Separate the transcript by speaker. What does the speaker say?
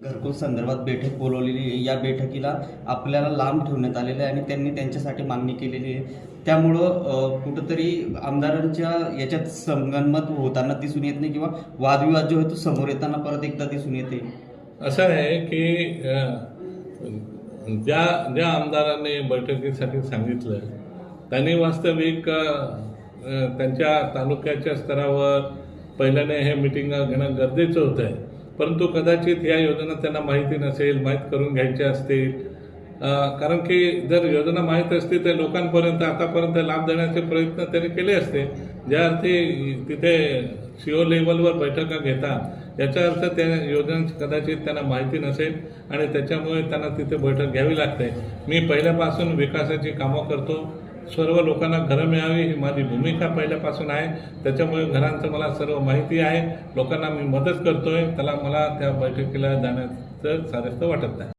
Speaker 1: घरकुल संदर्भात बैठक बोलवलेली आहे. या बैठकीला आपल्याला लांब ठेवण्यात आलेलं आहे आणि त्यांनी त्यांच्यासाठी मागणी केलेली आहे. त्यामुळं कुठंतरी आमदारांच्या याच्यात संगनमत होताना दिसून येत नाही किंवा वादविवाद जो आहे तो समोर येताना परत एकदा दिसून येते.
Speaker 2: असं आहे की ज्या ज्या आमदाराने बैठकीसाठी सांगितलं त्यांनी वास्तविक त्यांच्या तालुक्याच्या स्तरावर पहिल्याने हे मिटिंग घेणं गरजेचं होतं आहे परंतु कदाचित या योजना त्यांना माहिती नसेल माहीत करून घ्यायच्या असतील. कारण की जर योजना माहीत असती तर लोकांपर्यंत आतापर्यंत लाभ देण्याचे प्रयत्न त्यांनी केले असते. ज्या अर्थी तिथे सीओ लेवलवर बैठका घेतात याचा अर्थ त्या योजनांची कदाचित त्यांना माहिती नसेल आणि त्याच्यामुळे त्यांना तिथे बैठक घ्यावी लागते. मी पहिल्यापासून विकासाची कामं करतो. सर्व लोकांना घरं मिळावी ही माझी भूमिका पहिल्यापासून आहे. त्याच्यामुळे घरांचं मला सर्व माहिती आहे. लोकांना मी मदत करतोय. त्याला मला त्या बैठकीला जाण्याचं सारस्थ वाटत नाही.